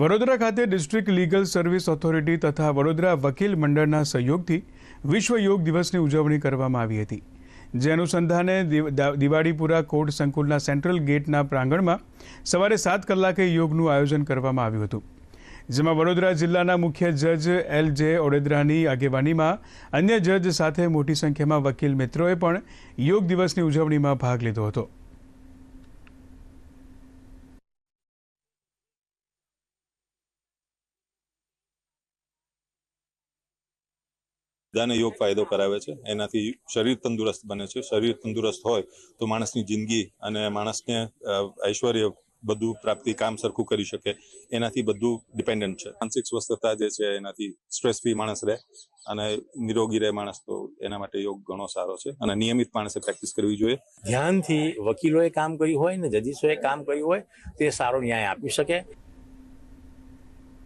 વરોદરા ખાતે district legal service authority તથા વરોદરા વકીલ મંડળના સંયોગથી વિશ્વ યોગ દિવસની ઉજવણી કરવામાં આવી હતી જે અનુસંધાને દિવાળીપુરા કોર્ટ સંકુલના સેન્ટ્રલ 게ટના પ્રાંગણમાં સવારે 7 કલાકે યોગનું આયોજન કરવામાં આવ્યું હતું જેમાં વરોદરા જિલ્લાના મુખ્ય જજ એલજે ઓરેદરાની આગેવાનીમાં અન્ય જજ સાથે મોટી સંખ્યામાં વકીલ મિત્રોએ પણ યોગ દિવસની ઉજવણીમાં ભાગ લીધો હતો બધાને યોગ ફાયદો કરાવે છે એનાથી શરીર તંદુરસ્ત બને છે શરીર તંદુરસ્ત હોય તો માણસની જિંદગી અને માણસને ઐશ્વર્ય બધું પ્રાપ્તિ કામ સરખું કરી શકે એનાથી બધું ડિપેન્ડન્ટ છે માનસિક સ્વસ્થતા જે છે એનાથી સ્ટ્રેસ ફ્રી માણસ રહે અને નિરોગી રહે માણસ તો એના માટે યોગ ઘણો સારો છે અને નિયમિત માણસે પ્રેક્ટિસ કરવી જોઈએ ધ્યાનથી વકીલોએ કામ કર્યું હોય ને જજીસોએ કામ કર્યું હોય તે સારો ન્યાય આપી શકે